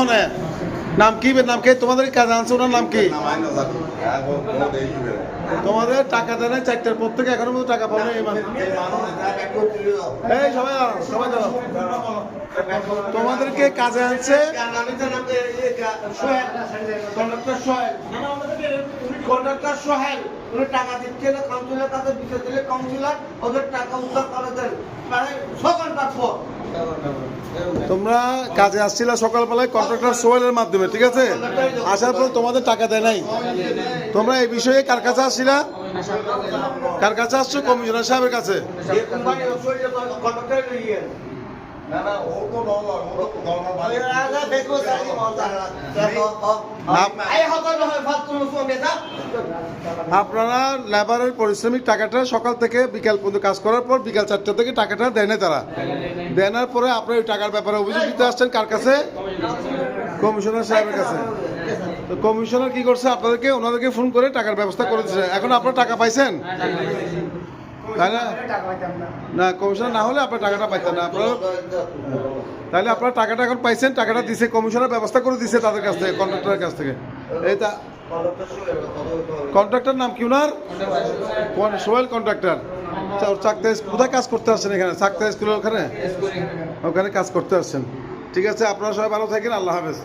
হনে। নাম কি নাম কি? তোমাদের কাজ আনছে, ওনার নাম কি? তোমাদের টাকা দেয় না চারটার পর থেকে, এখনও মতো টাকা পাবে এই সবাই সবাই তোমাদেরকে কাজে আনছে টাকা দিচ্ছে না কাউন্সিলর কাছে দিলে কাউন্সিলর ওদের টাকা উদ্ধার করে দেন মানে ছ ঘণ্টার পর। তোমরা কাজে আসছিল সকালবেলায় কন্ট্রাক্টর সোয়েলের মাধ্যমে ঠিক আছে? আসার পর তোমাদের টাকা দেয় নাই। তোমরা এই বিষয়ে কার কাছে আসছিলা? কার কাছে আসছো? কমিশনার সাহেবের কাছে। না আপনারা লেবারের পরিশ্রমিক টাকাটা সকাল থেকে বিকাল পর্যন্ত কাজ করার পর বিকাল চারটা থেকে টাকাটা দেয় না তারা। দেনার পরে আপনার ওই টাকার ব্যাপারে অভিযোগ দিতে আসছেন কার কাছে? কমিশনার সাহেবের কাছে। তো কমিশনার কি করছে? আপনাদেরকে, ওনাদেরকে ফোন করে টাকার ব্যবস্থা করে দিচ্ছে। এখন আপনারা টাকা পাইছেন? তাই না? না, কমিশনার না হলে আপনার টাকাটা না। আপনারা আপনারা টাকাটা এখন পাইছেন, টাকাটা দিছে কমিশনার, ব্যবস্থা করে দিছে তাদের কাছ থেকে, কন্ট্রাক্টরের কাছ থেকে। তা কন্ট্রাক্টর নাম কি ওনার? সোয়েল সোহেল কন্ট্রাক্টর চাকতে কোথায় কাজ করতে আসছেন এখানে? চাকতে স্কুলের ওখানে? ওখানে কাজ করতে আসছেন। ঠিক আছে আপনারা সবাই ভালো থাকেন আল্লাহ হাফেজ।